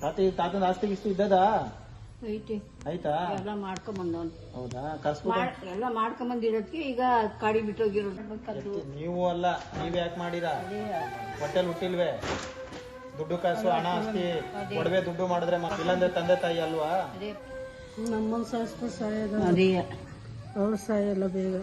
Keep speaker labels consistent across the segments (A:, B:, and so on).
A: ತಾತ ತಾತನ ಆಸ್ತಿ ಗಿಸ್ತಿ ಇದ್ದದ?
B: ಐತಿ.
A: ಆಯ್ತಾ?
B: ಎಲ್ಲ ಮಾಡ್ಕೊಂಬಂದವನ್.
A: ಹೌದಾ? ಕರ್ಸ್ಬಿಟ್ಟು
B: ಎಲ್ಲ ಮಾಡ್ಕೊಂಬಂದಿರೋದಕ್ಕೆ ಈಗ ಕಾಡಿ ಬಿಟ್ಟೋಗಿರೋದು.
A: ನೀವು ಅಲ್ಲ ನೀವ್ ಯಾಕೆ ಮಾಡಿರ? ಹೊಟ್ಟೆಲ್ ಹುಟ್ಟಿಲ್ವೇ? ದುಡ್ಡು ಕಾಸು ಹಣ ಆಸ್ತಿ ಒಡವೆ ದುಡ್ಡು ಮಾಡಿದ್ರೆ ಮತ್ತೆ ಇಲ್ಲಾಂದ್ರೆ ತಂದೆ ತಾಯಿ ಅಲ್ವಾ?
C: ನಮ್ಮ ಸಾಸ್ತು ಸಾಯೋದ ಅವ್ರು ಸಾಯಲ್ಲ ಬೇಗ.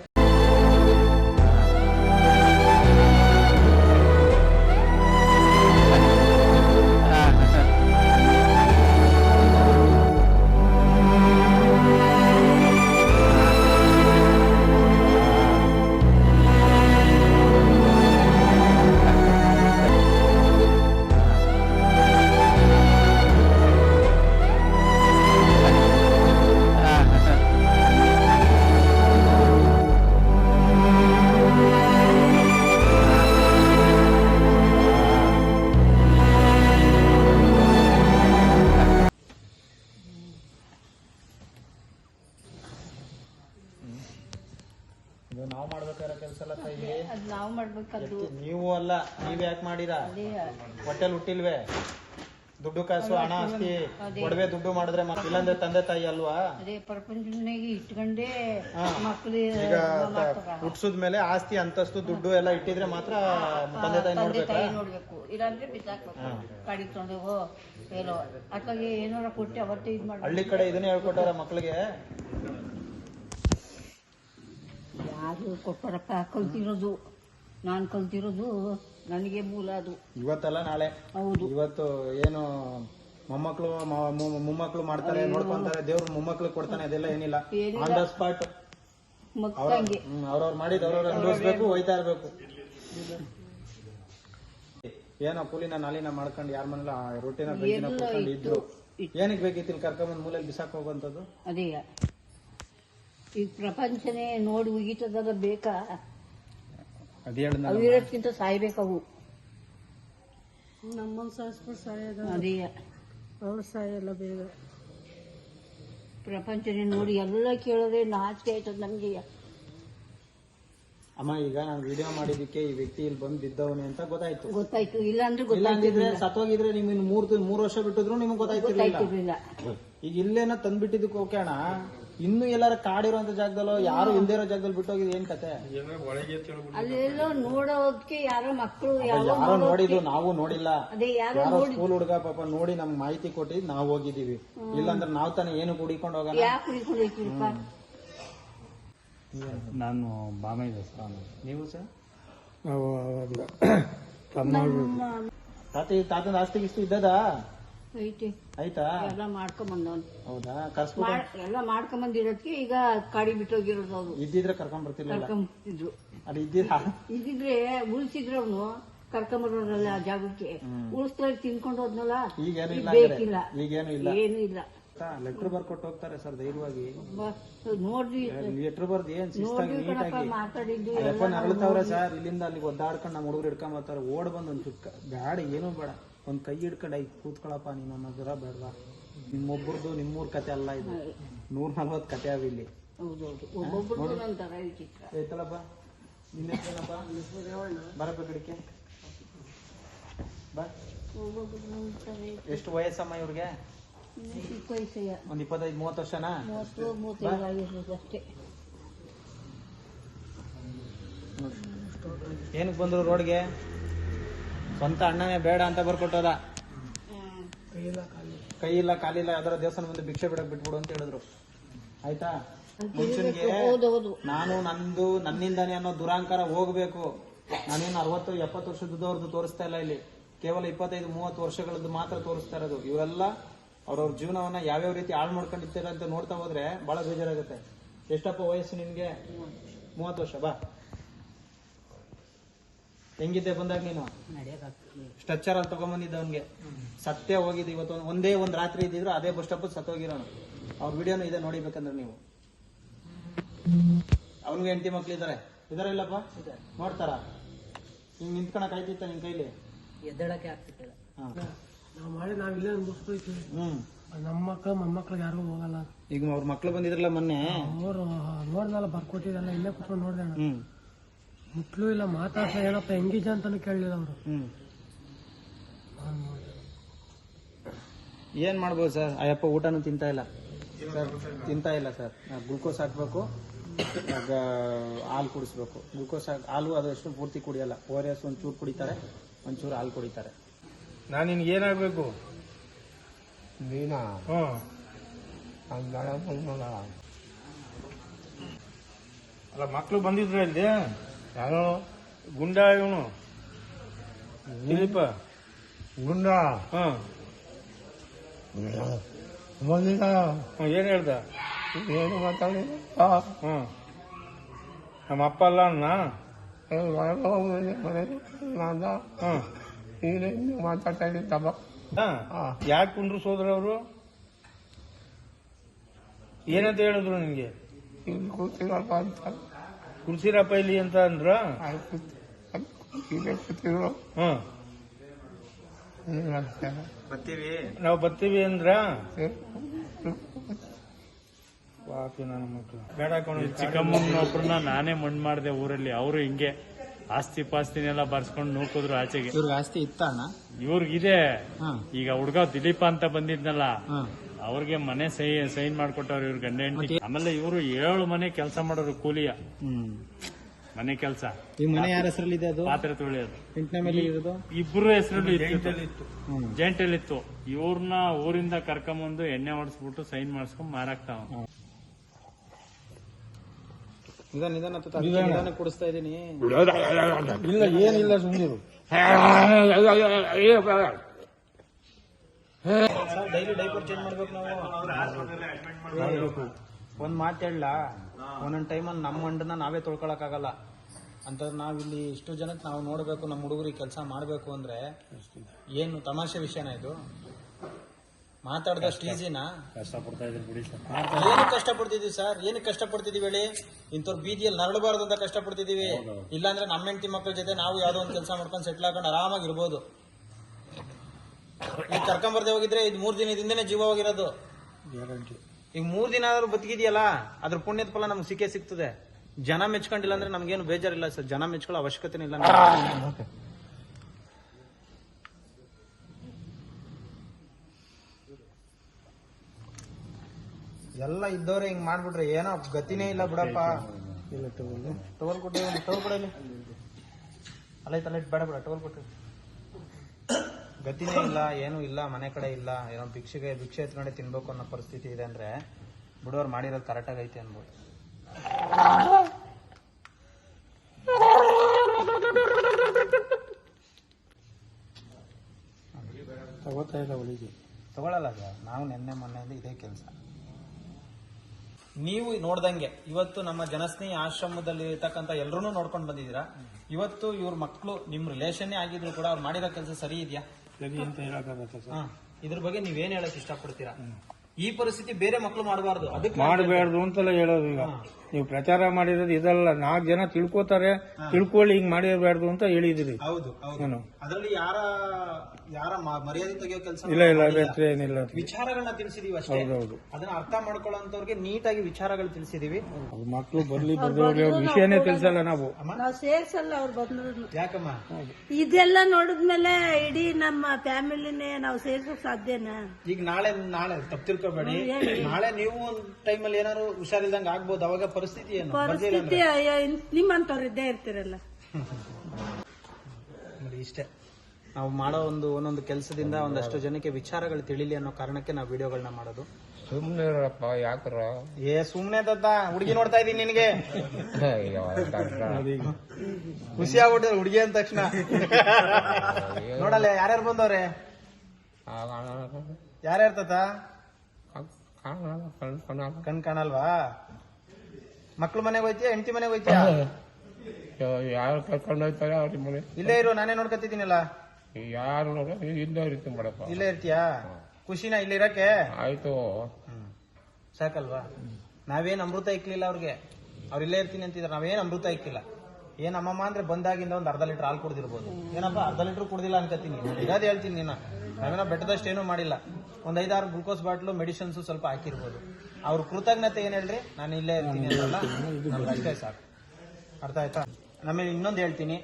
A: ಎತ್ತಿ ನೀವು ಅಲ್ಲ ನೀವ್ ಯಾಕೆ ಮಾಡಿರಾ ಹೊಟ್ಟೆಲ್ ಹುಟ್ಟಿಲ್ವೇ? ದುಡ್ಡು ಕಾಸು ಹಣ ಆಸ್ತಿ ಒಡವೆ ದುಡ್ಡು ಮಾಡಿದ್ರೆ ಇಲ್ಲಾಂದ್ರೆ ತಂದೆ ತಾಯಿ ಅಲ್ವಾ?
B: ಅದೇ ಪ್ರಪಂಚನಾಗಿ ಇಟ್ಕೊಂಡೇ
A: ಹಾ.
B: ಮಕ್ಳು
A: ಈಗ ಹುಟ್ಸದ ಮೇಲೆ ಆಸ್ತಿ ಅಂತಸ್ತು ದುಡ್ಡು ಎಲ್ಲ ಇಟ್ಟಿದ್ರೆ ಮಾತ್ರ ತಂದೆ ತಾಯಿ ನೋಡ್ಬೇಕಾ?
B: ಇಲ್ಲಾಂದ್ರೆ ಬಿಸಾಕ್ಬೇಕು. ಕಾಡಿ ತೊಗೊಂಡು ಏನೋ. ಅట్లాಗೆ ಏನಾರ ಕೊಟ್ಟು ಅವತ್ತೇ ಇದ್ ಮಾಡ್ಬೇಕು.
A: ಹಳ್ಳಿ ಕಡೆ ಇದನ್ನ ಹೇಳ್ಕೊಟ್ಟಾರ ಮಕ್ಳಿಗೆ?
B: ಯಾರು ಕೊಟ್ಟಾರಪ್ಪ ಕಲ್ತಿರೋದು. ನಾನ್ ಕಲ್ತಿರೋದು ನನಗೆ ಮೂಲ ಅದು.
A: ಇವತ್ತಲ್ಲ ನಾಳೆ.
B: ಹೌದು.
A: ಇವತ್ತು ಏನು ಮೊಮ್ಮಕ್ಳು ಮ- ಮು- ಮೊಮ್ಮಕ್ಳು ಮಾಡ್ತಾರೆ ನೋಡ್ಕೊಂತಾರೆ ದೇವ್ರು ಮೊಮ್ಮಕ್ಳು ಕೊಡ್ತಾನೆ ಅದೆಲ್ಲ ಏನಿಲ್ಲ.
B: ಏನಿಲ್ಲ.
A: ಆನ್ ದ ಸ್ಪಾಟ್
B: ಮಕ್ಕಂಗೆ
A: ಅವ್ರವ್ರು ಮಾಡಿದ್ ಅವ್ರವ್ರ ಅನುಭವಿಸ್ಬೇಕು ಹೋಯ್ತಾ ಇರ್ಬೇಕು. ಏನೋ ಕೂಲಿನ ನಾಲಿನ ಮಾಡ್ಕೊಂಡು ಯಾರ ಮನೇಲ ರೊಟ್ಟಿನ ಬೆಂಕಿನ
B: ಎಲ್ಲ ಇತ್ತು.
A: ಇದ್ರು. ಏನಕ್ಕೆ ಬೇಕಿತ್ತು ಇಲ್ಲಿ ಕರ್ಕೊಂಬಂದ್ ಮೂಲೆಯಲ್ಲಿ ಬಿಸಾಕ್ ಹೋಗುವಂಥದ್ದು?
B: ಅದೇ ಈಗ. ಪ್ರಪಂಚನೇ ನೋಡಿ ಉಗಿತದಾಗ ಬೇಕಾ?
A: ಹೇಳಿದ್ನಲ್ಲ.
B: ಅವಿರೋದ್ಕಿಂತ ಸಾಯ್ಬೇಕವು
C: ನಮ್ಮನ್ನ ಸಾಯಿಸ್ಬಿಟ್ಟು ಸಾಯೋದ.
B: ಅದೇ.
C: ಅವ್ರು ಸಾಯಲ್ಲ ಬೇಗ.
B: ಪ್ರಪಂಚನೇ ನೋಡಿ ಎಲ್ಲ ಕೇಳಿದ್ರೆ ನಾಚಿಕೆ ಆಯ್ತದ ನಮ್ಗೆ.
A: ಅಮ್ಮ ಈಗ ನಾನು ವಿಡಿಯೋ ಮಾಡಿದಕ್ಕೆ ಈ ವ್ಯಕ್ತಿ ಇಲ್ಲಿ ಬಂದ್ ಬಿದ್ದವನೆ ಅಂತ ಗೊತ್ತಾಯ್ತು.
B: ಗೊತ್ತಾಯ್ತು. ಇಲ್ಲ ಅಂದ್ರೆ
A: ಸತ್ತೋಗಿದ್ರೆ ನಿಮ್ ಇನ್ನು ಮೂರ್ ಮೂರು ಮೂರ್ ವರ್ಷ ಬಿಟ್ಟಿದ್ರು ನಿಮ್ಗೆ ಗೊತ್ತಾಯ್ತು
B: ಗೊತ್ತಾಯ್ತಿರ್ಲಿಲ್ಲ.
A: ಈಗ ಇಲ್ಲೇನ ತಂದ್ಬಿಟ್ಟಿದ್ದಕ್ಕೆ ಓಕೆ ಅಣ್ಣ ಇನ್ನು ಎಲ್ಲಾರು ಕಾಡಿರುವಂತ ಜಾಗದಲ್ಲೋ ಯಾರು ಇಲ್ದೇ ಇರೋ ಜಾಗದಲ್ಲಿ ಬಿಟ್ಟೋಗಿದ್ ಏನ್ ಕತೆ?
B: ಅಲ್ಲೆಲ್ಲೋ ನೋಡೋದಕ್ಕೆ ಯಾರೋ ಮಕ್ಕಳು ಯಾವ
A: ಯಾರೋ ನೋಡಿದ್ದು ನಾವು ನೋಡಿಲ್ಲ.
B: ಅದೇ ಯಾರೋ
A: ಸ್ಕೂಲ್ ಹುಡುಗ ಪಾಪ ನೋಡಿ ನಮ್ಗೆ ಮಾಹಿತಿ ಕೊಟ್ಟಿದ್ ನಾವು ಹೋಗಿದೀವಿ ಇಲ್ಲಾಂದ್ರೆ ನಾವ್ ತಾನೇ ಏನು ಕುಡಿಕೊಂಡು
B: ಹೋಗಲ್ಲ
A: ನಾನು ಬಾಮೈದ ನೀವು ಸರ್? ತಾತ ತಾತನ ಆಸ್ತಿ ಇಷ್ಟು ಇದ್ದದ?
B: ಐತಿ.
A: ಆಯ್ತಾ?
B: ಎಲ್ಲ ಮಾಡ್ಕೊಂಬಂದವನ್.
A: ಹೌದಾ? ಕರ್ಸ್ಬಿಟ್ಟು
B: ಎಲ್ಲ ಮಾಡ್ಕೊಂಬಂದಿರೋದಕ್ಕೆ ಈಗ ಕಾಡಿ ಬಿಟ್ಟೋಗಿರೋದು ಅದು
A: ಇದ್ದಿದ್ರೆ ಕರ್ಕೊಂಡ್ ಬರ್ತಿರ್ಲಿಲ್ಲ
B: ಕರ್ಕೊಂಬಿಟ್ಟಿದ್ರು
A: ಅಲ್ಲಿ ಇದ್ದಿದ್ರ
B: ಇದಿದ್ರೆ ಉಳಿಸಿದ್ರು ಅವನು ಕರ್ಕೊಂಬರೋರಲ್ಲ ಆ ಜಾಗಕ್ಕೆ. ಉಳಿಸ್ತಾರೆ ತಿನ್ಕೊಂಡು ಹೋದ್ನಲ್ಲ
A: ಈಗೇನು
B: ಈಗ
A: ಇಲ್ಲ
B: ಬೇಕಿಲ್ಲ.
A: ಈಗೇನು ಇಲ್ಲ.
B: ಏನು ಇಲ್ಲ.
A: ಲೆಟರ್ ಬರ್ಕೊಟ್ಟು ಹೋಗ್ತಾರೆ ಸರ್ ಧೈರ್ಯವಾಗಿ.
B: ನೋಡ್ರಿ.
A: ಲೆಟರ್ ಬರ್ದು ಏನ್ ಶಿಸ್ತಾಗಿ
B: ನೋಡ್ರಿ ಕಣಪ್ಪ
A: ನೀಟಾಗಿ.
B: ಮಾತಾಡಿದ್ದು
A: ಅಯ್ಯಪ್ಪ ನರಳ್ತಾವ್ರೆ ಸರ್ ಇಲ್ಲಿಂದ ಅಲ್ಲಿಗೆ ಒದ್ದಾಡ್ಕೊಂಡು ನಮ್ಮ ಹುಡುಗರು ಹಿಡ್ಕೊಂಡ್ ಬರ್ತಾರೆ ಓಡ್ ಬಂದ್ ಒಂದ್ ಚುಕ್ಕ. ಬ್ಯಾಡ ಏನು ಬೇಡ. ಒಂದ್ ಕೈ ಹಿಡ್ಕೊಂಡ್ ಐ ಕೂತ್ಕೊಳಪ್ಪ ನೀನು ಅನ್ನೋದರ ಬೇಡವಾ? ನಿಮ್ಮೊಬ್ಬರದು ನಿಮ್ಮೂರ್ ಕತೆ ಅಲ್ಲ ಇದು. ನೂರ್ ನಲ್ವತ್ ಕತೆ ಅವ ಇಲ್ಲಿ. ಐತಲಪ್ಪ ನಿನ್ನ ಹೆಸ್ರೇನಪ್ಪ? ಬರಪ್ಪ ಗಿಡಕ್ಕೆ ಬಾ. ಎಷ್ಟು ವಯಸ್ಸಮ್ಮ ಇವ್ರಿಗೆ? ಒಂದ್ ಇಪ್ಪತ್ತೈದು ಮೂವತ್ತು ವರ್ಷನಾ?
B: ಏನಕ್
A: ಏನಕ್ಕೆ ಬಂದ್ರು ರೋಡ್ಗೆ? ಸ್ವಂತ ಅಣ್ಣನೇ ಬೇಡ ಅಂತ ಬರ್ಕೊಟ್ಟದ? ಕೈ ಇಲ್ಲ ಕಾಲಿಲ್ಲ ಯಾವ್ದಾರ ದೇವಸ್ಥಾನ ಮುಂದೆ ಭಿಕ್ಷೆ ಬಿಡಕ್ ಬಿಟ್ಬಿಡು ಅಂತ ಹೇಳಿದ್ರು. ಆಯ್ತಾ? ಮನುಷ್ಯನಿಗೆ ನಾನು ನಂದು ನನ್ನಿಂದಾನೆ ಅನ್ನೋ ದುರಾಂಕಾರ ಹೋಗ್ಬೇಕು. ನಾನೇನು ಅರವತ್ತು ಎಪ್ಪತ್ತು ವರ್ಷದವ್ರದ್ದು ತೋರಿಸ್ತಾ ಇಲ್ಲ ಇಲ್ಲಿ. ಕೇವಲ ಇಪ್ಪತ್ತೈದು ಮೂವತ್ತು ವರ್ಷಗಳದ್ದು ಮಾತ್ರ ತೋರಿಸ್ತಾ ಇರೋದು. ಇವರೆಲ್ಲ ಅವ್ರವ್ರ ಜೀವನವನ್ನ ಯಾವ್ಯಾವ ರೀತಿ ಹಾಳು ಮಾಡ್ಕೊಂಡಿರ್ತಾರೆ ಅಂತ ನೋಡ್ತಾ ಹೋದ್ರೆ ಬಹಳ ಬೇಜಾರಾಗುತ್ತೆ. ಎಷ್ಟಪ್ಪ ವಯಸ್ಸು ನಿನ್ಗೆ? ಮೂವತ್ತು ವರ್ಷ ಬಾ. ಹೆಂಗಿದ್ದೆ ಬಂದಾಗ ನೀನು? ಸ್ಟ್ರಕ್ಚರ್ ಅಲ್ಲಿ ತಗೊಂಬಂದಿದ್ದ ಅವನ್ಗೆ. ಸತ್ಯ ಹೋಗಿದ್ದು ಇವತ್ತು ಒಂದೇ ಒಂದ್ ರಾತ್ರಿ ಇದ್ದಿದ್ರು ಅದೇ ಬಸ್ ಸ್ಟಾಪ್ ಸತ್ತೋಗಿರೋನು. ಅವ್ರ ವಿಡಿಯೋನು ಇದೆ ನೋಡಿಬೇಕಂದ್ರೆ ನೀವು. ಅವನ್ಗೆ ಹೆಂಡತಿ ಮಕ್ಳು ಇದಾರೆ. ಇಲ್ಲಪ್ಪ? ನೋಡ್ತಾರ. ಹಿಂಗ್ ನಿಂತ್ಕೊಳಕ್ ಆಯ್ತಿತ್ತ ನಿನ್ ಕೈಲಿ?
B: ಎದ್ದಳಕ್ಕೆ ಆಗ್ತಿಲ್ಲ
C: ನಾವು ಮಾಡಿ ನಾವ್ ಇಲ್ಲೇ ಮುಗಿಸ್ಕೊಯ್ತೀವಿ
A: ಹ್ಮ್.
C: ನಮ್ಮ ಮಕ್ಳು ಮೊಮ್ಮಕ್ಳಿಗೆ ಯಾರು ಹೋಗಲ್ಲ.
A: ಈಗ ಅವ್ರ ಮಕ್ಳು ಬಂದಿದ್ರಲ್ಲ ಮೊನ್ನೆ?
C: ಅವ್ರು ನೋಡ್ದಲ್ಲ ಬರ್ಕೊಟ್ಟಿದ್ರಲ್ಲ ಇಲ್ಲೇ ಕುತ್ಕೊಂಡು ನೋಡ್ದೆ.
A: ಹ್ಮ್.
C: ಮುಟ್ಲು ಇಲ್ಲ ಮಾತಾಡ್ತಾ ಏನಪ್ಪ ಹೆಂಗಿದೆ ಅಂತಾನು ಕೇಳಲಿಲ್ಲ ಅವರು.
A: ಏನು ಮಾಡ್ಬೋದು ಸರ್? ಅಯ್ಯಪ್ಪ ಊಟನೂ ತಿಂತಾ ಇಲ್ಲ. ಸರ್ ತಿಂತಾ ಇಲ್ಲ ಸರ್. ಗ್ಲುಕೋಸ್ ಹಾಕ್ಬೇಕು ಆಗ ಹಾಲು ಕುಡಿಸ್ಬೇಕು. ಗ್ಲುಕೋಸ್ ಹಾಕಿ ಹಾಲು ಅದಷ್ಟು ಪೂರ್ತಿ ಕುಡಿಯಲ್ಲ. ಓ ಆರ್ ಎಸ್ ಒಂಚೂರು ಕುಡಿತಾರೆ ಒಂಚೂರು ಹಾಲು ಕುಡಿತಾರೆ.
D: ನಾನು ನಿನ್ಗೆ ಏನಾಗಬೇಕು
E: ನೀನಾ?
D: ಅಲ್ಲ ಮಕ್ಕಳು ಬಂದಿದ್ರು ಇಲ್ಲಿ?
E: ಯಾರೋ
D: ಗುಂಡ ಇವನು? ದಿಲೀಪ?
E: ಗುಂಡ? ಹಾಂ.
D: ಹ್ಮ್, ಏನ್ ಹೇಳ್ದ?
E: ಏನು ಮಾತಾಡಿಲ್ಲ
D: ಹಾಂ. ನಮ್ಮ ಅಪ್ಪ ಅಲ್ಲ ಅಣ್ಣ?
E: ನಾನು ನೀನು ಇನ್ನು ಮಾತಾಡ್ತಾ ಇದ್ದೀತಪ್ಪ
D: ಯಾಕೆ ಕುಂಡ್ರು ಸೋದ್ರ ಅವರು? ಏನಂತ ಹೇಳಿದ್ರು ನಿಮಗೆ
E: ಇಲ್ಲಿ ಕೂತಿರಪ್ಪ ಅಂತ.
D: ಕುಡ್ಸಿರಪ್ಪ ಇಲ್ಲಿ ಅಂತ ಅಂದ್ರ? ಹ್ಮ್
A: ಬರ್ತೀವಿ
D: ನಾವು ಬರ್ತೀವಿ ಅಂದ್ರ?
E: ಸರಿ.
D: ಪಾಪಿ ನನ್ನ ಮಕ್ಕಳು ಬೇಡ ಕಣೋ,
F: ಚಿಕ್ಕಮ್ಮನೊಬ್ರನ್ನ ನಾನೇ ಮಣ್ಣು ಮಾಡಿದೆ ಊರಲ್ಲಿ. ಅವರು ಹಿಂಗೆ ಆಸ್ತಿ ಪಾಸ್ತಿನೆಲ್ಲ ಬರ್ಸ್ಕೊಂಡು ನೂಕಿದ್ರು ಆಚೆಗೆ.
A: ಇವ್ರಿಗೆ ಆಸ್ತಿ ಇತ್ತ ಅಣ್ಣ?
F: ಇವ್ರಿಗಿದೆ. ಈಗ ಹುಡ್ಗ ದಿಲೀಪ ಅಂತ ಬಂದಿದ್ನಲ್ಲ.
A: ಹಾ.
F: ಅವ್ರಿಗೆ ಮನೆ ಸೈ ಸೈನ್ ಮಾಡ್ಕೊಟ್ಟವ್ರ ಇವ್ರ ಗಂಡ ಹೆಂಡತಿ ಆಮೇಲೆ ಇವರು ಏಳು ಮನೆ ಕೆಲಸ ಮಾಡೋರು ಕೂಲಿಯ ಮನೆ ಕೆಲಸ
A: ಈ ಮನೆ ಯಾರ ಹೆಸರಲ್ಲಿದೆ ಅದು
F: ಪಾತ್ರೆ ತೊಳೆಯೋದು
A: ಎಂಟನೇ ಮೇಲೆ ಇರೋದು
F: ಇಬ್ರು ಹೆಸರಲ್ಲಿ ಜೈಂಟಲ್ಲಿ ಇತ್ತು ಇವ್ರನ್ನ ಊರಿಂದ ಕರ್ಕೊಂಬಂದು ಎಣ್ಣೆ ಹೊಡಿಸ್ಬಿಟ್ಟು ಸೈನ್ ಮಾಡಿಸ್ಕೊಂಡ್ ಮಾರಾಕ್ತಾವ
A: ನಿಧಾನ ನಿಧಾನ ಕುಡಿಸ್ತಾ ಇದೀನಿ
D: ಇಲ್ಲ ಏನಿಲ್ಲ ಸುಮ್ಮನಿರು
A: ಡೈಲಿ ಡೈಪರ್ ಚೇಂಜ್ ಮಾಡ್ಬೇಕು ನಾವು. ಒಂದ್ ಮಾತು ಹೇಳ ಒಂದೊಂದ್ ಟೈಮಲ್ಲಿ ನಮ್ಮ ಅಂಡನ್ನ ನಾವೇ ತೊಳ್ಕೊಳಕ್ಕಾಗಲ್ಲ. ಅಂತ ನಾವಿಲ್ಲಿ ಇಷ್ಟು ಜನಕ್ಕೆ ನಾವು ನೋಡ್ಬೇಕು ನಮ್ಮ ಹುಡುಗರಿಗೆ ಕೆಲಸ ಮಾಡ್ಬೇಕು ಅಂದ್ರೆ ಏನು ತಮಾಷೆ ವಿಷಯನ ಇದು? ಮಾತಾಡ್ದಷ್ಟು ಈಸಿನಾ?
F: ಕಷ್ಟ ಪಡ್ತಾ ಇದ್ರು ಬಿಡಿ ಸರ್.
A: ಏನಕ್ಕೆ ಕಷ್ಟಪಡ್ತಿದೀವಿ ಸರ್? ಏನಕ್ಕೆ ಕಷ್ಟಪಡ್ತಿದೀವಿ ಹೇಳಿ? ಇಂಥವ್ರು ಬೀದಿಯಲ್ಲಿ ನರಳಬಾರ್ದು ಅಂತ ಕಷ್ಟಪಡ್ತಿದೀವಿ. ಇಲ್ಲಾಂದ್ರೆ ನಮ್ಮ ಹೆಂಡತಿ ಮಕ್ಕಳ ಜೊತೆ ನಾವು ಯಾವ್ದೋ ಒಂದು ಕೆಲಸ ಮಾಡ್ಕೊಂಡು ಸೆಟ್ಲ್ ಹಾಕೊಂಡು ಆರಾಮಾಗಿ ಇರ್ಬೋದು. ಈಗ ಕರ್ಕೊಂಬರ್ದೆ ಹೋಗಿದ್ರೆ ಇದು ಮೂರ್ ದಿನದಿಂದನೇ ಜೀವವಾಗಿರೋದು. ಈಗ ಮೂರ್ ದಿನ ಆದ್ರೂ ಬದುಕಿದೆಯಲ್ಲ ಅದ್ರ ಪುಣ್ಯದ ಫಲ ನಮ್ಗೆ ಸಿಕ್ಕೇ ಸಿಗ್ತದೆ ಜನ ಮೆಚ್ಕೊಂಡಿಲ್ಲ ಅಂದ್ರೆ ನಮ್ಗೇನು ಬೇಜಾರಿಲ್ಲ ಸರ್. ಜನ ಮೆಚ್ಕೊಳ್ಳೋ ಅವಶ್ಯಕತೆ ಇಲ್ಲ ನಮ್ಗೆ. ಎಲ್ಲ ಇದ್ದವ್ರೆ ಹಿಂಗ್ ಮಾಡ್ಬಿಟ್ರೆ ಏನೋ ಗತಿನೇ ಇಲ್ಲ ಬಿಡಪ್ಪ. ಟವಲ್ ಕೊಟ್ಟಿ ಟವಲ್ ಕೊಡಲಿ ಅಲ್ಲ ತಲೆ ಬೇಡ ಬೇಡ ಟವಲ್ ಕೊಟ್ಟು. ಗತಿನೇ ಇಲ್ಲ ಏನೂ ಇಲ್ಲ ಮನೆ ಕಡೆ ಇಲ್ಲ ಏನೋ ಭಿಕ್ಷೆಗೆ ಭಿಕ್ಷೆ ಎತ್ಕೊಂಡೆ ತಿನ್ಬೇಕು ಅನ್ನೋ ಪರಿಸ್ಥಿತಿ ಇದೆ ಅಂದ್ರೆ ಬಿಡೋರು ಮಾಡಿರೋದು ಕರೆಕ್ಟಾಗಿ ಐತೆ ಅನ್ಬೋದು.
D: ತಗೋತಾ ಇಲ್ಲ ಉಳಿಗೆ
A: ತಗೊಳಲ್ಲ ಸರ್ ನಾವು ನಿನ್ನೆ ಮೊನ್ನೆಯಿಂದ ಇದೇ ಕೆಲಸ. ನೀವು ನೋಡ್ದಂಗೆ ಇವತ್ತು ನಮ್ಮ ಜನಸ್ನೇಹಿ ಆಶ್ರಮದಲ್ಲಿ ಇರ್ತಕ್ಕಂಥ ಎಲ್ಲರೂ ನೋಡ್ಕೊಂಡು ಬಂದಿದ್ದೀರಾ? ಇವತ್ತು ಇವ್ರ ಮಕ್ಕಳು ನಿಮ್ಮ ರಿಲೇಷನ್ನೇ ಆಗಿದ್ರು ಕೂಡ ಅವ್ರು ಮಾಡಿರೋ ಕೆಲಸ ಸರಿ ಇದೆಯಾ?
D: ಸರಿ ಅಂತ ಹೇಳಕ್ಕಾಗತ್ತ ಸರ್.
A: ಹಾ ಇದ್ರ ಬಗ್ಗೆ ನೀವೇನ್ ಹೇಳಕ್ ಇಷ್ಟಪಡ್ತೀರಾ? ಈ ಪರಿಸ್ಥಿತಿ ಬೇರೆ ಮಕ್ಕಳು ಮಾಡಬಾರ್ದು. ಅದಕ್ಕೆ
D: ಮಾಡಬಾರ್ದು ಅಂತೆಲ್ಲ ಹೇಳೋದು ಈಗ. ನೀವು ಪ್ರಚಾರ ಮಾಡಿರೋದು ಇದಲ್ಲ ನಾಲ್ಕ್ ಜನ ತಿಳ್ಕೊತಾರೆ ತಿಳ್ಕೊಳ್ಳಿ ಹಿಂಗ್ ಮಾಡಿರಬಾರ್ದು ಅಂತ ಹೇಳಿದಿರಿ.
A: ಹೌದು ಹೌದು. ಅದರಲ್ಲಿ ಯಾರ ಯಾರ ಮರ್ಯಾದೆ ತೆಗೆಯೋ ಕೆಲಸ
D: ಇಲ್ಲ ಇಲ್ಲ ಬೇರೆ ಏನಿಲ್ಲ
A: ವಿಚಾರಗಳನ್ನ ತಿಳಿಸಿದೀವಿ ಅಷ್ಟೇ.
D: ಹೌದೌದು
A: ಅದನ್ನ ಅರ್ಥ ಮಾಡ್ಕೊಳ್ಳೋಂಥವ್ರಿಗೆ ನೀಟಾಗಿ ವಿಚಾರಗಳು ತಿಳಿಸಿದೀವಿ.
D: ಮಕ್ಕಳು ಬರ್ಲಿ ಬರ್ದೇ ಹೋಗ್ಲಿ ವಿಷಯನೇ ತಿಳಿಸಲ್ಲ ನಾವು.
B: ನಾವು ಸೇರ್ಸಲ್ಲ ಅವ್ರು ಬಂದ್ರು
A: ಯಾಕಮ್ಮ?
B: ಇದೆಲ್ಲ ನೋಡಿದ್ಮೇಲೆ ಇಡೀ ನಮ್ಮ ಫ್ಯಾಮಿಲಿನೇ ನಾವು ಸೇರ್ಸೋಕ್ ಸಾಧ್ಯನಾ?
A: ಈಗ ನಾಳೆ ನಾಳೆ ತಪ್ಪು ತಿಳ್ಕೊಬೇಡಿ. ನಾಳೆ ನೀವು ಒಂದ್ ಟೈಮಲ್ಲಿ ಏನಾದ್ರು ಹುಷಾರಿಲ್ದಂಗ ಆಗ್ಬೋದು. ಅವಾಗ ಪರಿಸ್ಥಿತಿ ಏನು?
B: ಪರಿಸ್ಥಿತಿ ನಿಮ್ಮಂತವ್ರು ಇದ್ದೇ ಇರ್ತೀರಲ್ಲ.
A: ನೋಡಿ ಇಷ್ಟೇ. ನಾವು ಮಾಡೋ ಒಂದು ಒಂದೊಂದು ಕೆಲಸದಿಂದ ಒಂದಷ್ಟು ಜನಕ್ಕೆ ವಿಚಾರಗಳು ತಿಳಿಲಿ ಅನ್ನೋ ಕಾರಣಕ್ಕೆ ನಾವು ವಿಡಿಯೋಗಳನ್ನ ಮಾಡೋದು.
E: ಸುಮ್ನೆ ಯಾಕ್ರ?
A: ಏ ಸುಮ್ನೆ ದತ್ತ ಹುಡುಗಿ ನೋಡ್ತಾ ಇದೀನಿ ನಿನಗೆ. ಖುಷಿ ಆಗ್ಬಿಟ್ಟು ಹುಡುಗಿ ಅಂದ ತಕ್ಷಣ. ನೋಡಲ್ಲ ಯಾರ್ಯಾರು ಬಂದವ್ರೆ? ಯಾರ್ಯಾರ ತಾತ.
E: ಕಣ್
A: ಕಾಣಲ್ವಾ ಮಕ್ಳು ಮನೆಗೆ ಹೋಯ್ತೀಯ ಹೆಂಡತಿ ಮನೆಗೆ ಹೋಯ್ತೀಯ?
E: ಯಾರು ಕರ್ಕೊಂಡು ಹೋಗ್ತಾರೆ ಅವ್ರ ಮನೆ.
A: ಇಲ್ಲೇ ಇರು ನಾನೇ ನೋಡ್ಕೊತಿದ್ದೀನಲ್ಲ.
E: ಯಾರು ನೋಡೋದು ಇಲ್ಲೇ ಇರ್ತೀನಿ ಬಿಡಪ್ಪ.
A: ಇಲ್ಲೇ ಇರ್ತೀಯಾ? ಖುಷಿನಾ ಇಲ್ಲಿ ಇರಕ್ಕೆ?
E: ಆಯ್ತು.
A: ಸಾಕಲ್ವಾ? ನಾವೇನ್ ಅಮೃತ ಇಕ್ಲಿಲ್ಲ ಅವ್ರಿಗೆ. ಅವ್ರು ಇಲ್ಲೇ ಇರ್ತೀನಿ ಅಂತಿದ್ರೆ ನಾವೇನ್ ಅಮೃತ ಇಕ್ಕಿಲ್ಲ ಏನ್ ಅಮ್ಮಮ್ಮ ಅಂದ್ರೆ ಬಂದಾಗಿಂದ ಒಂದ್ ಅರ್ಧ ಲೀಟರ್ ಹಾಲು ಕುಡ್ದಿರ್ಬೋದು. ಏನಪ್ಪ ಅರ್ಧ ಲೀಟರ್ ಕುಡ್ದಿಲ್ಲ ಅನ್ಕೋತೀನಿ ಇರೋದು ಹೇಳ್ತೀನಿ ನೀನು. ನಾವೇನೋ ಬೆಟ್ಟದಷ್ಟು ಏನೂ ಮಾಡಿಲ್ಲ. ಒಂದ್ ಐದಾರು ಗ್ಲೂಕೋಸ್ ಬಾಟ್ಲು ಮೆಡಿಸಿನ್ಸ್ ಸ್ವಲ್ಪ ಹಾಕಿರ್ಬೋದು. ಅವ್ರ ಕೃತಜ್ಞತೆ ಏನ್ ಹೇಳ್ರಿ? ನಾನು ಇಲ್ಲೇ ಇರ್ತೀನಿ ಅಂತಲ್ಲ ನಮ್ಗೆ ಅಷ್ಟೇ ಸಾಕು. ಅರ್ಥ ಆಯ್ತಾ? ಆಮೇಲೆ ಇನ್ನೊಂದು ಹೇಳ್ತೀನಿ.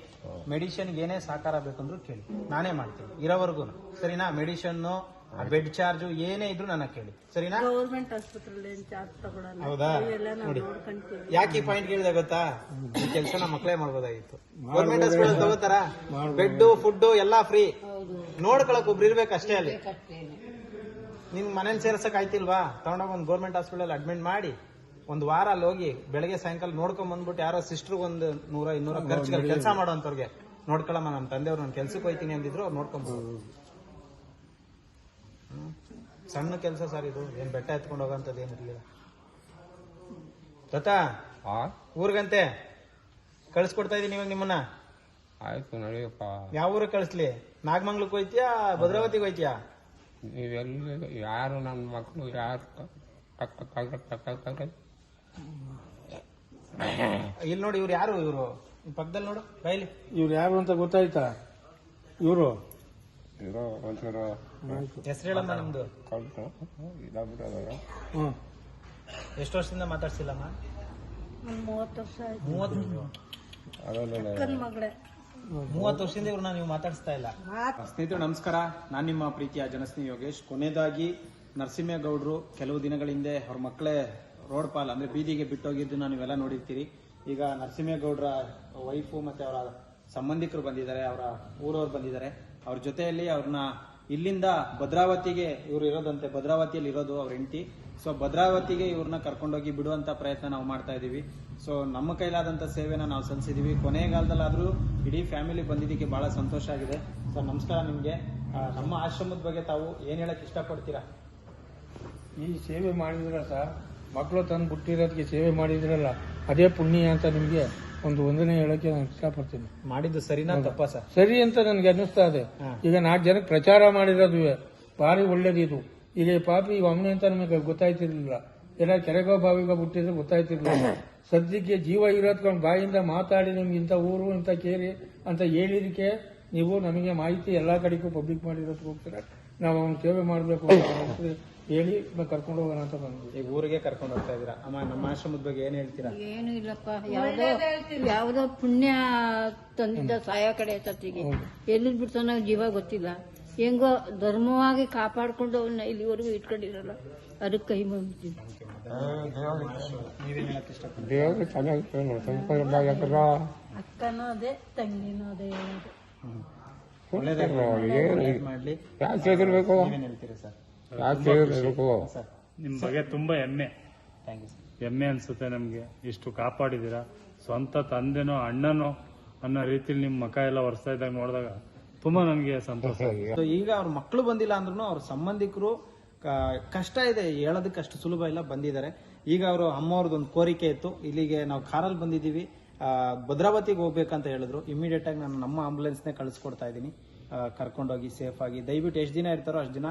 A: ಮೆಡಿಷನ್ಗೆ ಏನೇ ಸಹಕಾರ ಬೇಕಂದ್ರು ಕೇಳಿ. ನಾನೇ ಮಾಡ್ತೀನಿ. ಇರೋವರೆಗೂ ಸರಿನಾ? ಮೆಡಿಷನ್ನು ಆ ಬೆಡ್ ಚಾರ್ಜ್ ಏನೇ ಇದ್ರು ನನ್ನ ಕೇಳಿ. ಸರಿನಾ?
B: ಗೌರ್ಮೆಂಟ್ ಆಸ್ಪತ್ರೆಯಲ್ಲಿ ಏನ್ ಚಾರ್ಜ್ ತಗೊಳಲ್ಲ.
A: ಹೌದಾ? ನೋಡಿ. ಯಾಕೆ ಈ ಪಾಯಿಂಟ್ ಕೇಳಿದೆ ಗೊತ್ತಾ? ಈ ಕೆಲಸ ನಮ್ಮ ಮಕ್ಕಳೇ ಮಾಡ್ಬೋದಾಗಿತ್ತು. ಗೌರ್ಮೆಂಟ್ ಹಾಸ್ಪಿಟಲ್ ತಗೋತಾರ? ಬೆಡ್ ಫುಡ್ ಎಲ್ಲಾ ಫ್ರೀ
B: ಹೌದು.
A: ನೋಡ್ಕೊಳಕ್ ಒಬ್ರು ಇರ್ಬೇಕು ಅಷ್ಟೇ ಅಲ್ಲಿ ನಿಮ್ ಮನೇಲಿ ಸೇರ್ಸಕ್ ಆಯ್ತಿಲ್ವಾ? ತಗೊಂಡೋಗಿ ಒಂದು ಗೌರ್ಮೆಂಟ್ ಹಾಸ್ಪಿಟಲ್ ಅಡ್ಮಿಟ್ ಮಾಡಿ ಒಂದು ವಾರ ಅಲ್ಲಿ ಹೋಗಿ ಬೆಳಗ್ಗೆ ಸಾಯಂಕಾಲ ನೋಡ್ಕೊಂಡ್ ಬಂದ್ಬಿಟ್ಟು ಯಾರೋ ಸಿಸ್ಟರ್ ಒಂದು ನೂರ ಇನ್ನೂರ ಖರ್ಚು ಕೆಲಸ ಮಾಡೋಂಥವ್ರಿಗೆ. ನೋಡ್ಕೊಳಮ್ಮ ನಮ್ಮ ತಂದೆಯವ್ರು ನಾನು ಕೆಲ್ಸಕ್ಕೆ ಹೋಯ್ತೀನಿ ಅಂದಿದ್ರು ಅವ್ರು ನೋಡ್ಕೊಂಬೋದು ಸಣ್ಣ ಕೆಲಸ ಸರ್ ಇದು. ಏನ್ ಬೆಟ್ಟ ಎತ್ಕೊಂಡು ಹೋಗೋಂಥದ್ದು ಏನಿರ್ಲಿಲ್ಲ ಗೊತ್ತಾ
E: ಆ
A: ಊರ್ಗಂತೆ? ಕಳ್ಸ್ಕೊಡ್ತಾ ಇದೀನಿ ಇವಾಗ ನಿಮ್ಮನ್ನ.
E: ಆಯ್ತು ನಡಿಯಪ್ಪ.
A: ಯಾವ ಊರಿಗೆ ಕಳಿಸ್ಲಿ? ನಾಗಮಂಗ್ಲಕ್ಕೆ ಹೋಯ್ತೀಯಾ ಭದ್ರಾವತಿಗೆ ಹೋಯ್ತೀಯಾ?
E: ನೀವೆಲ್ಲಿ ಯಾರು ನನ್ನ ಮಕ್ಕಳು ಯಾರು ತಕ್ಕ ತಕ್ಕ
A: ಇಲ್ಲಿ ನೋಡಿ ಇವ್ರು ಯಾರು ಇವರು? ಪಕ್ಕದಲ್ಲಿ ನೋಡು ಬೈಲಿ
D: ಇವ್ರು ಯಾರು ಅಂತ ಗೊತ್ತಾಯ್ತಾ? ಇವರು?
E: ಇವರು ಒಂಚೂರು.
A: ಹೆಸರು ಹೇಳಮ್ಮ ನಿಮ್ದು.
E: ಕಳ್ತು ಇದಾಗ್ಬಿಟ್ಟದ
D: ಹ್ಮ್.
A: ಎಷ್ಟು ವರ್ಷದಿಂದ ಮಾತಾಡ್ಸಿಲ್ಲಮ್ಮ?
B: ಮೂವತ್ತು ವರ್ಷ ಆಯ್ತು.
A: ಮೂವತ್ತು?
E: ಅದಲ್ಲ
B: ಮಗಳೇ.
A: ಮೂವತ್ತು ವರ್ಷದಿಂದ ಇವ್ರನ್ನ ನೀವು ಮಾತಾಡಿಸ್ತಾ ಇಲ್ಲ. ಸ್ನೇಹಿತರು ನಮಸ್ಕಾರ. ನಾನು ನಿಮ್ಮ ಪ್ರೀತಿಯ ಜನಸ್ನೇಹಿ ಯೋಗೇಶ್. ಕೊನೆಯದಾಗಿ ನರಸಿಂಹೇಗೌಡರು ಕೆಲವು ದಿನಗಳ ಹಿಂದೆ ಅವ್ರ ಮಕ್ಕಳೇ ರೋಡ್ ಪಾಲ್ ಅಂದ್ರೆ ಬೀದಿಗೆ ಬಿಟ್ಟೋಗಿದ್ದನ್ನ ನೀವೆಲ್ಲ ನೋಡಿರ್ತೀರಿ. ಈಗ ನರಸಿಂಹೇಗೌಡರ ವೈಫು ಮತ್ತೆ ಅವರ ಸಂಬಂಧಿಕರು ಬಂದಿದ್ದಾರೆ ಅವರ ಊರವ್ರು ಬಂದಿದ್ದಾರೆ. ಅವ್ರ ಜೊತೆಯಲ್ಲಿ ಅವ್ರನ್ನ ಇಲ್ಲಿಂದ ಭದ್ರಾವತಿಗೆ ಇವ್ರು ಇರೋದಂತೆ. ಭದ್ರಾವತಿಯಲ್ಲಿ ಇರೋದು ಅವ್ರ ಹೆಂಡತಿ. ಸೊ ಭದ್ರಾವತಿಗೆ ಇವ್ರನ್ನ ಕರ್ಕೊಂಡೋಗಿ ಬಿಡುವಂತ ಪ್ರಯತ್ನ ನಾವು ಮಾಡ್ತಾ ಇದೀವಿ. ಸೊ ನಮ್ಮ ಕೈಲಾದಂತ ಸೇವೆನ ನಾವು ಸಲ್ಲಿಸಿದೀವಿ. ಕೊನೆಗಾಲದಲ್ಲಾದರೂ ಇಡೀ ಫ್ಯಾಮಿಲಿ ಬಂದಿದ್ದಕ್ಕೆ ಬಹಳ ಸಂತೋಷ ಆಗಿದೆ. ಸರ್ ನಮಸ್ಕಾರ ನಿಮ್ಗೆ. ನಮ್ಮ ಆಶ್ರಮದ ಬಗ್ಗೆ ತಾವು ಏನ್ ಹೇಳಕ್ ಇಷ್ಟಪಡ್ತೀರಾ?
D: ಈ ಸೇವೆ ಮಾಡಿದ್ರ ಸರ್? ಮಕ್ಕಳು ತಂದು ಬಿಟ್ಟಿರೋದಕ್ಕೆ ಸೇವೆ ಮಾಡಿದ್ರಲ್ಲ? ಅದೇ ಪುಣ್ಯ ಅಂತ ನಿಮ್ಗೆ? ಒಂದು ವಂದನೆ ಹೇಳಕ್ಕೆ ನಾನು ಇಷ್ಟಪಡ್ತೀನಿ.
A: ಮಾಡಿದ್ದು ಸರಿನಾ ತಪ್ಪ ಸರ್?
D: ಸರಿ ಅಂತ ನನಗೆ ಅನ್ನಿಸ್ತಾ ಇದೆ. ಈಗ ನಾಲ್ಕು ಜನಕ್ಕೆ ಪ್ರಚಾರ ಮಾಡಿರೋದು ಭಾರಿ ಒಳ್ಳೇದಿದು ಈಗ ಈ ಪಾಪಿ ಒಮ್ಮೆ ಅಂತ ನಮಗೆ ಗೊತ್ತಾಯ್ತಿರ್ಲಿಲ್ಲ. ಎಲ್ಲ ಕೆರೆಗೋ ಬಾವಿಗೋ ಬಿಟ್ಟಿದ್ರೆ ಗೊತ್ತಾಯ್ತಿರ್ಲಿಲ್ಲ. ಸದ್ಯಕ್ಕೆ ಜೀವ ಇರೋದ್ಕೊಂಡು ಬಾಯಿಂದ ಮಾತಾಡಿ ನಿಮ್ಗೆ ಇಂಥ ಊರು ಇಂಥ ಕೇರಿ ಅಂತ ಹೇಳಿದಕ್ಕೆ ನೀವು ನಮಗೆ ಮಾಹಿತಿ ಎಲ್ಲಾ ಕಡೆಗೂ ಪಬ್ಲಿಕ್ ಮಾಡಿರೋದಕ್ಕೆ ಹೋಗ್ತೀರಾ ನಾವು ಅವ್ನ ಸೇವೆ ಮಾಡಬೇಕು ಅಂತ ಹೇಳಿ ಕರ್ಕೊಂಡು ಹೋಗೋಣ ಅಂತ ಬಂದ್ವಿ.
A: ಈಗ ಊರಿಗೆ ಕರ್ಕೊಂಡು ಹೋಗ್ತಾ ಇದೀರಾ ಅಮ್ಮ ನಮ್ಮ ಆಶ್ರಮದ ಬಗ್ಗೆ ಏನ್ ಹೇಳ್ತೀರಾ?
B: ಏನು ಇಲ್ಲಪ್ಪ ಯಾವ್ದೋ ಯಾವ್ದೋ ಪುಣ್ಯ ತಂದಿದ್ದ ಸಾಯ ಕಡೆ ಸತ್ತಿಗೆ ಎಲ್ಲಿ ಬಿಡ್ತಾನ ಜೀವ ಗೊತ್ತಿಲ್ಲ. ಹೆಂಗೋ ಧರ್ಮವಾಗಿ ಕಾಪಾಡ್ಕೊಂಡು ಅವನ್ನ ಇಲ್ಲಿವರೆಗೂ ಇಟ್ಕೊಂಡಿರಲ್ಲ ಅದಕ್ಕೆ ಕೈ
E: ಮುಗಿದ್ವಿ. ದೇವ್ರಿಗೆ ಚೆನ್ನಾಗಿತ್ತು
B: ಅಕ್ಕನೂ ಅದೇ ತಂಗಿನೂ ಅದೇ
A: ಮಾಡ್ಲಿ.
E: ಯಾಕೆ
A: ಹೇಳ್ತೀರಾ ಸರ್?
E: ಯಾಕೆ
F: ನಿಮ್ ಬಗ್ಗೆ ತುಂಬಾ ಹೆಮ್ಮೆ.
A: ಥ್ಯಾಂಕ್ ಯು ಸರ್
F: ಹೆಮ್ಮೆ ಅನ್ಸುತ್ತೆ ನಮ್ಗೆ. ಇಷ್ಟು ಕಾಪಾಡಿದೀರ ಸ್ವಂತ ತಂದೆನೋ ಅಣ್ಣನೋ ಅನ್ನೋ ರೀತಿಲಿ ನಿಮ್ ಮಕ ಎಲ್ಲ ಒರೆಸ್ತಾ ಇದ್ದಾಗ ನೋಡಿದಾಗ ತುಂಬಾ ನಮ್ಗೆ ಸಂತೋಷ.
A: ಈಗ ಅವ್ರ ಮಕ್ಕಳು ಬಂದಿಲ್ಲ ಅಂದ್ರೂ ಅವ್ರ ಸಂಬಂಧಿಕರು ಕ- ಕಷ್ಟ ಇದೆ. ಹೇಳೋದಕ್ಕೆ ಅಷ್ಟು ಸುಲಭ ಇಲ್ಲ ಬಂದಿದ್ದಾರೆ. ಈಗ ಅವರು ಅಮ್ಮವ್ರದ್ದು ಒಂದು ಕೋರಿಕೆ ಇತ್ತು. ಇಲ್ಲಿಗೆ ನಾವು ಕಾರಲ್ಲಿ ಬಂದಿದ್ದೀವಿ. ಆ, ಭದ್ರಾವತಿಗೆ ಹೋಗ್ಬೇಕಂತ ಹೇಳಿದ್ರು. ಇಮಿಡಿಯೇಟ್ ಆಗಿ ನಾನು ನಮ್ಮ ಆಂಬುಲೆನ್ಸ್ನೇ ಕಳಿಸ್ಕೊಡ್ತಾ ಇದ್ದೀನಿ. ಕರ್ಕೊಂಡೋಗಿ ಸೇಫ್ ಆಗಿ. ದಯವಿಟ್ಟು ಎಷ್ಟು ದಿನ ಇರ್ತಾರೋ ಅಷ್ಟು ದಿನ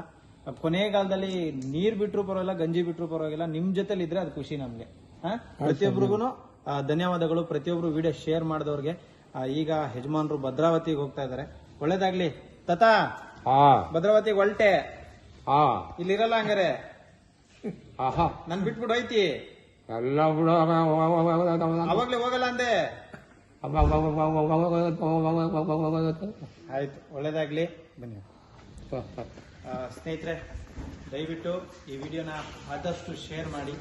A: ಕೊನೆಗಾಲದಲ್ಲಿ ನೀರ್ ಬಿಟ್ರು ಪರವಾಗಿಲ್ಲ ಗಂಜಿ ಬಿಟ್ರು ಪರವಾಗಿಲ್ಲ ನಿಮ್ ಜೊತೆಲಿ ಇದ್ರೆ ಅದು ಖುಷಿ ನಮ್ಗೆ. ಪ್ರತಿಯೊಬ್ಬರಿಗೂ ಧನ್ಯವಾದಗಳು. ಪ್ರತಿಯೊಬ್ರು ವಿಡಿಯೋ ಶೇರ್ ಮಾಡಿದವ್ರಿಗೆ. ಈಗ ಯಜಮಾನ್ರು ಭದ್ರಾವತಿಗೆ ಹೋಗ್ತಾ ಇದ್ದಾರೆ ಒಳ್ಳೇದಾಗ್ಲಿ. ತತಾ! ಭದ್ರಾವತಿಗೆ ಒಲ್ಟೆ
E: ಹಾ.
A: ಇಲ್ಲಿರಲ್ಲ ಹಂಗಾರೆ.
E: ಆಹಾ
A: ನನ್ ಬಿಟ್ಬಿಟ್ಟು ಐತಿ
E: ಎಲ್ಲ
A: ಅವಾಗ್ಲೇ ಹೋಗಲ್ಲ ಅಂದೆ. ಆಯ್ತು ಒಳ್ಳೇದಾಗ್ಲಿ. ಬನ್ನಿ ಸ್ನೇಹಿತರೆ ದಯವಿಟ್ಟು ಈ ವಿಡಿಯೋನ ಆದಷ್ಟು ಶೇರ್ ಮಾಡಿ.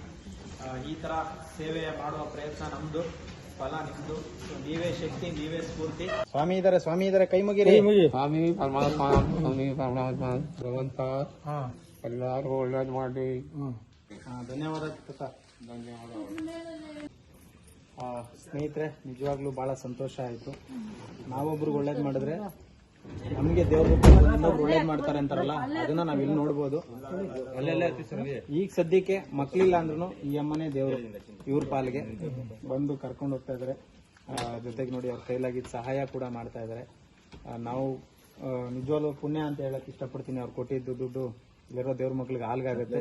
A: ಈ ತರ ಸೇವೆ ಮಾಡುವ ಪ್ರಯತ್ನ ನಮ್ದು ಫಲ ನಿಮ್ದು. So, ನೀವೇ ಶಕ್ತಿ ನೀವೇ ಸ್ಫೂರ್ತಿ. ಸ್ವಾಮಿ ಇದಾರೆ ಸ್ವಾಮಿ ಇದಾರೆ ಕೈ ಮುಗಿರಿ.
E: ಸ್ವಾಮಿ ಪರಮಾತ್ಮ ಸ್ವಾಮಿ ಪರಮಾತ್ಮ ಭಗವಂತ ಎಲ್ಲಾರು ಒಳ್ಳೇದು ಮಾಡಿ.
A: ಧನ್ಯವಾದ ತಾತ. ಆ, ಸ್ನೇಹಿತರೆ ನಿಜವಾಗ್ಲೂ ಬಹಳ ಸಂತೋಷ ಆಯ್ತು. ನಾವೊಬ್ರಿಗೆ ಒಳ್ಳೇದು ಮಾಡಿದ್ರೆ ನಮಗೆ ದೇವ್ರು ಒಳ್ಳೇದ್ ಮಾಡ್ತಾರೆ ಅಂತಾರಲ್ಲ, ಅದನ್ನ ನಾವ್ ಇಲ್ಲಿ ನೋಡ್ಬೋದು. ಈಗ ಸದ್ಯಕ್ಕೆ ಮಕ್ಳಿಲ್ಲ ಅಂದ್ರೂ ಈ ಅಮ್ಮನೇ ದೇವ್ರು, ಇವ್ರ ಪಾಲಿಗೆ. ಬಂದು ಕರ್ಕೊಂಡು ಹೋಗ್ತಾ ಇದಾರೆ. ಜೊತೆಗೆ ನೋಡಿ ಅವ್ರ ಕೈಲಾಗಿದ್ದ ಸಹಾಯ ಕೂಡ ಮಾಡ್ತಾ ಇದಾರೆ. ನಾವು ನಿಜವಾಗ್ಲು ನಿಜವಾಗ್ಲೂ ಪುಣ್ಯ ಅಂತ ಹೇಳಕ್ ಇಷ್ಟಪಡ್ತೀನಿ. ಅವ್ರು ಕೊಟ್ಟಿದ್ದು ದುಡ್ಡು ಇಲ್ಲಿರೋ ದೇವ್ರ ಮಕ್ಳಿಗೆ ಹಾಲ್ಗಾಗತ್ತೆ.